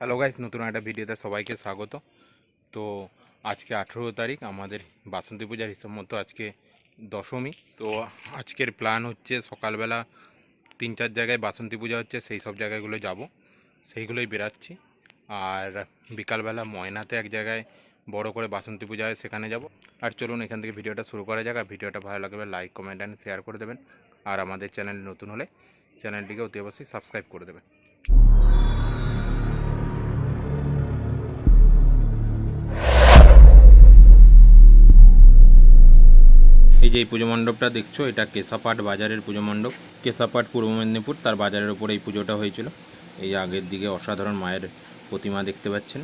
Hello guys নতুন একটা ভিডিওতে সবাইকে স্বাগত। তো আজকে আঠেরো তারিখ, আমাদের বাসন্তী পূজার হিসাব মতো আজকে দশমী। তো আজকের প্ল্যান হচ্ছে সকালবেলা তিন চার জায়গায় বাসন্তী পূজা হচ্ছে, সেই সব জায়গাগুলো যাব। সেইগুলোই বেরাচ্ছি আর বিকালবেলা ময়নাতে এক জায়গায় বড় করে বাসন্তী পূজা হয়, সেখানে যাব। আর চলুন এখান থেকে ভিডিওটা শুরু করা যাক, আর ভিডিওটা ভালো লাগবে লাইক কমেন্ট অ্যান্ড শেয়ার করে দেবেন। আর আমাদের চ্যানেল নতুন হলে চ্যানেলটিকে অতি অবশ্যই সাবস্ক্রাইব করে দেবেন। যে এই পুজো মণ্ডপটা দেখছ, এটা কেশাপাট বাজারের পুজো মণ্ডপ। কেশাপাট পূর্ব মেদিনীপুর, তার বাজারের ওপরে এই পুজোটা হয়েছিল। এই আগের দিকে অসাধারণ মায়ের প্রতিমা দেখতে পাচ্ছেন।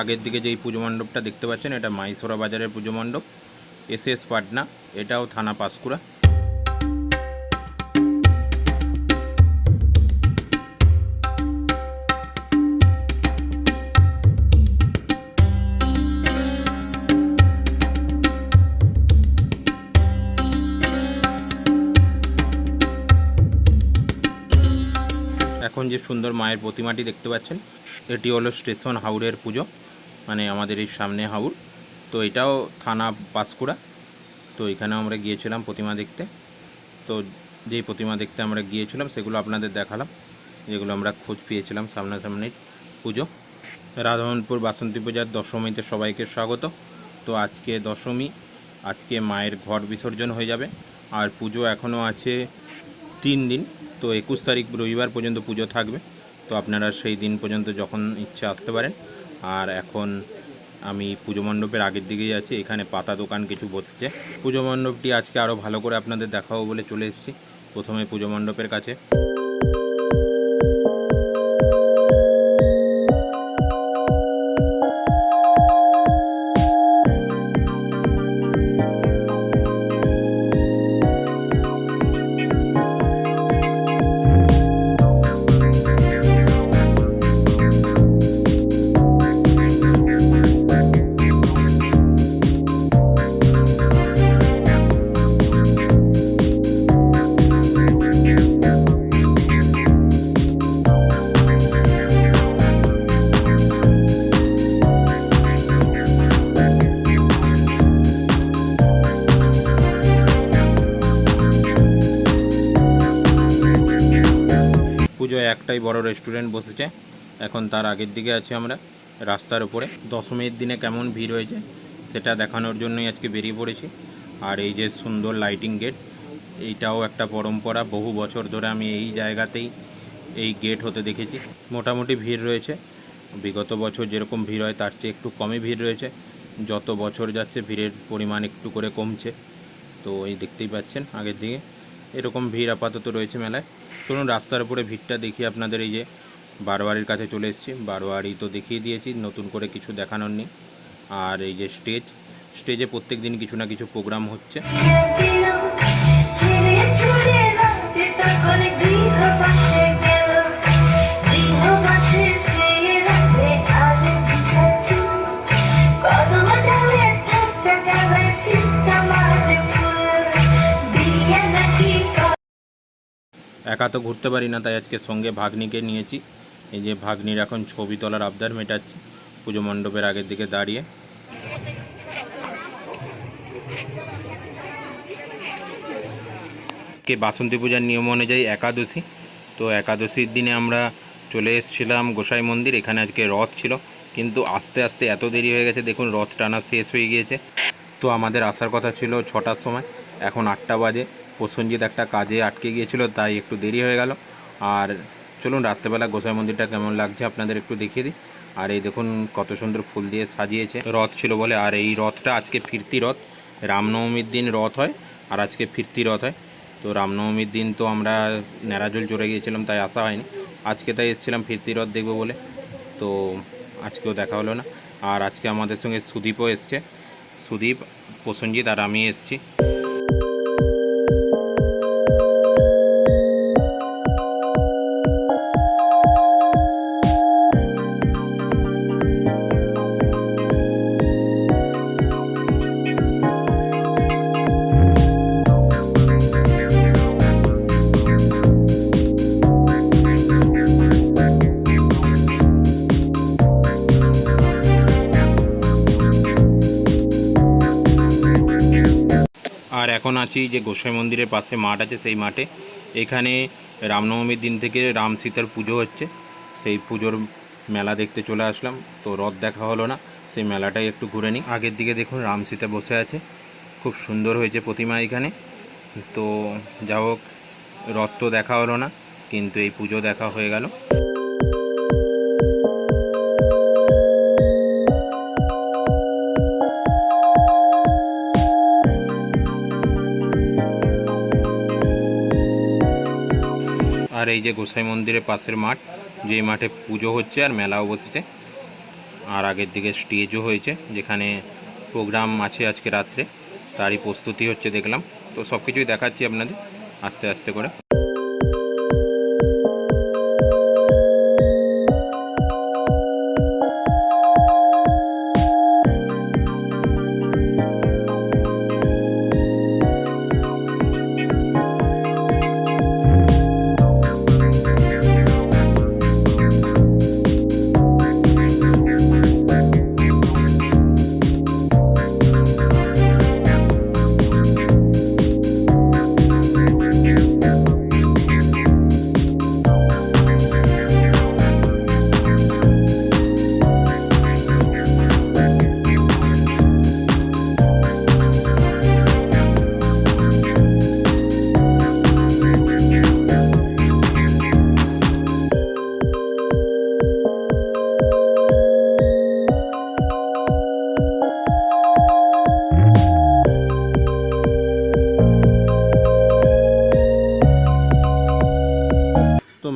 আগের দিকে যে এই পুজো মণ্ডপটা দেখতে পাচ্ছেন, এটা মাইসোরা বাজারের পুজো মণ্ডপ। এস এস পাটনা, এটাও থানা পাঁশকুড়া। এখন যে সুন্দর মায়ের প্রতিমাটি দেখতে পাচ্ছেন, এটি হলো স্টেশন হাউড়ের পুজো মানে আমাদের এই সামনে হাউড়। তো এটাও থানা পাঁশকুড়া তো এখানেও আমরা গিয়েছিলাম প্রতিমা দেখতে। তো যেই প্রতিমা দেখতে আমরা গিয়েছিলাম, সেগুলো আপনাদের দেখালাম। যেগুলো আমরা খোঁজ পেয়েছিলাম সামনাসামনির পুজো। রাধামোহনপুর বাসন্তী পূজার দশমীতে সবাইকে স্বাগত। তো আজকে দশমী, আজকে মায়ের ঘর বিসর্জন হয়ে যাবে। আর পুজো এখনও আছে তিন দিন। তো একুশ তারিখ রবিবার পর্যন্ত পুজো থাকবে। তো আপনারা সেই দিন পর্যন্ত যখন ইচ্ছা আসতে পারেন। আর এখন আমি পুজো মণ্ডপের আগের দিকেই আছি। এখানে পাতা দোকান কিছু বসছে। পুজো মণ্ডপটি আজকে আরও ভালো করে আপনাদের দেখাবো বলে চলে এসেছি। প্রথমে পুজো মণ্ডপের কাছে। পুজোয় একটাই বড় রেস্টুরেন্ট বসেছে। এখন তার আগের দিকে আছি আমরা, রাস্তার উপরে। দশমীর দিনে কেমন ভিড় হয়েছে, সেটা দেখানোর জন্যই আজকে বেরিয়ে পড়েছি। আর এই যে সুন্দর লাইটিং গেট এইটাও একটা পরম্পরা। বহু বছর ধরে আমি এই জায়গাতেই এই গেট হতে দেখেছি। মোটামুটি ভিড় রয়েছে। বিগত বছর যেরকম ভিড় হয়, তার চেয়ে একটু কমই ভিড় রয়েছে। যত বছর যাচ্ছে, ভিড়ের পরিমাণ একটু করে কমছে। তো এই দেখতেই পাচ্ছেন আগের দিকে। এরকম ভিড় আপাতত রয়েছে মেলায়। চলুন রাস্তার উপরে ভিড়টা দেখি আপনাদের এই যে বারোয়ারির কাছে চলে এসেছি। বারোয়ারি তো দেখিয়ে দিয়েছি, নতুন করে কিছু দেখানোর নেই। আর এই যে স্টেজ, স্টেজে প্রত্যেক দিন কিছু না কিছু প্রোগ্রাম হচ্ছে। একা তো ঘুরতে পারি না, তাই আজকে সঙ্গে ভাগ্নিকে নিয়েছি। এই যে ভাগ্নির এখন ছবি তোলার আবদার মেটাচ্ছি, পুজো মণ্ডপের আগের দিকে দাঁড়িয়ে। কে বাসন্তী পূজার নিয়ম অনুযায়ী একাদশী। তো একাদশীর দিনে আমরা চলে এসেছিলাম গোসাই মন্দির, এখানে আজকে রথ ছিল। কিন্তু আস্তে আস্তে এত দেরি হয়ে গেছে, দেখুন রথ টানা শেষ হয়ে গিয়েছে। তো আমাদের আসার কথা ছিল ছটার সময়, এখন আটটা বাজে। প্রসঞ্জিৎ একটা কাজে আটকে গিয়েছিল, তাই একটু দেরি হয়ে গেল। আর চলুন, রাত্রেবেলা গোসাই মন্দিরটা কেমন লাগছে আপনাদের একটু দেখিয়ে দিই। আর এই দেখুন, কত সুন্দর ফুল দিয়ে সাজিয়েছে। রথ ছিল বলে, আর এই রথটা আজকে ফিরতি রথ। রামনবমীর দিন রথ হয়, আর আজকে ফিরতি রথ হয়। তো রামনবমীর দিন তো আমরা ন্যাড়াজল চড়ে গিয়েছিলাম, তাই আসা হয়নি। আজকে তাই এসেছিলাম ফিরতি রথ দেখব বলে। তো আজকেও দেখা হলো না। আর আজকে আমাদের সঙ্গে সুদীপও এসছে। সুদীপ, প্রসঞ্জিৎ আর আমি এসছি। এখন আছি যে গোসাই মন্দিরের পাশে মাঠ আছে, সেই মাঠে। এখানে রামনবমীর দিন থেকে রাম সীতার পুজো হচ্ছে। সেই পুজোর মেলা দেখতে চলে আসলাম, তো রথ দেখা হলো না, সেই মেলাটাই একটু ঘুরে নিই। আগের দিকে দেখুন রাম সীতা বসে আছে, খুব সুন্দর হয়েছে প্রতিমা এখানে। তো যা হোক, রথ তো দেখা হলো না, কিন্তু এই পুজো দেখা হয়ে গেল। এই যে গোসাই মন্দিরের পাশের মাঠ যেই মাঠে পুজো হচ্ছে আর মেলাও বসেছে। আর আগের দিকে স্টেজও হয়েছে, যেখানে প্রোগ্রাম আছে আজকে রাত্রে। তারই প্রস্তুতি হচ্ছে দেখলাম। তো সব কিছুই দেখাচ্ছি আপনাদের, আস্তে আস্তে করে।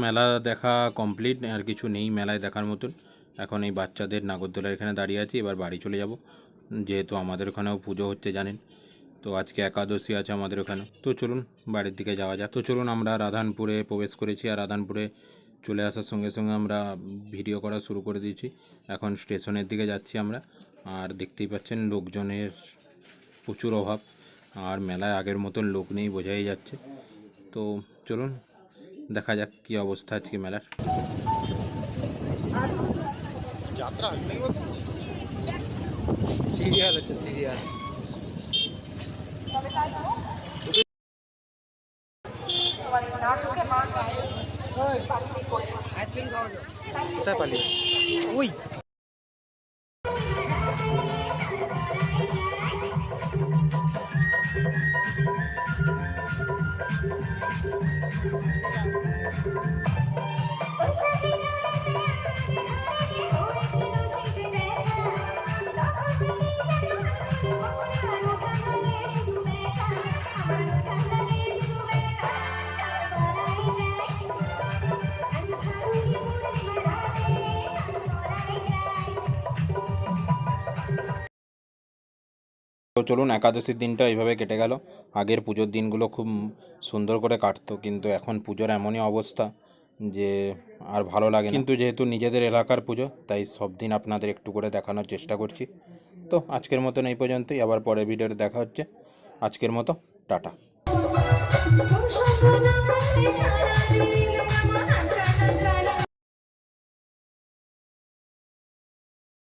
মেলা দেখা কমপ্লিট আর কিছু নেই মেলায় দেখার মতন। এখন এই বাচ্চাদের নাগরদোলার এখানে দাঁড়িয়ে আছি, এবার বাড়ি চলে যাব। যেহেতু আমাদের ওখানেও পুজো হচ্ছে, জানেন। তো আজকে একাদশী আছে আমাদের ওখানে। তো চলুন, বাড়ির দিকে যাওয়া যাক। তো চলুন, আমরা রাধানপুরে প্রবেশ করেছি, আর রাধানপুরে চলে আসার সঙ্গে সঙ্গে আমরা ভিডিও করা শুরু করে দিয়েছি। এখন স্টেশনের দিকে যাচ্ছি আমরা, আর দেখতেই পাচ্ছেন লোকজনের প্রচুর অভাব, আর মেলায় আগের মতন লোক নেই, বোঝাই যাচ্ছে। তো চলুন দেখা যাক কি অবস্থা আজকে মেলার। সিরিয়াল হচ্ছে সিরিয়াল। কোথায় পালিয়ে? ওই। চলুন, একাদশীর দিনটা এইভাবে কেটে গেল। আগের পুজোর দিনগুলো খুব সুন্দর করে কাটতো, কিন্তু এখন পুজোর এমনই অবস্থা যে আর ভালো লাগে কিন্তু যেহেতু নিজেদের এলাকার পুজো, তাই সব দিন আপনাদের একটু করে দেখানোর চেষ্টা করছি। তো আজকের মতন এই পর্যন্তই, আবার পরের ভিডিওতে দেখা হচ্ছে। আজকের মতো, টাটা।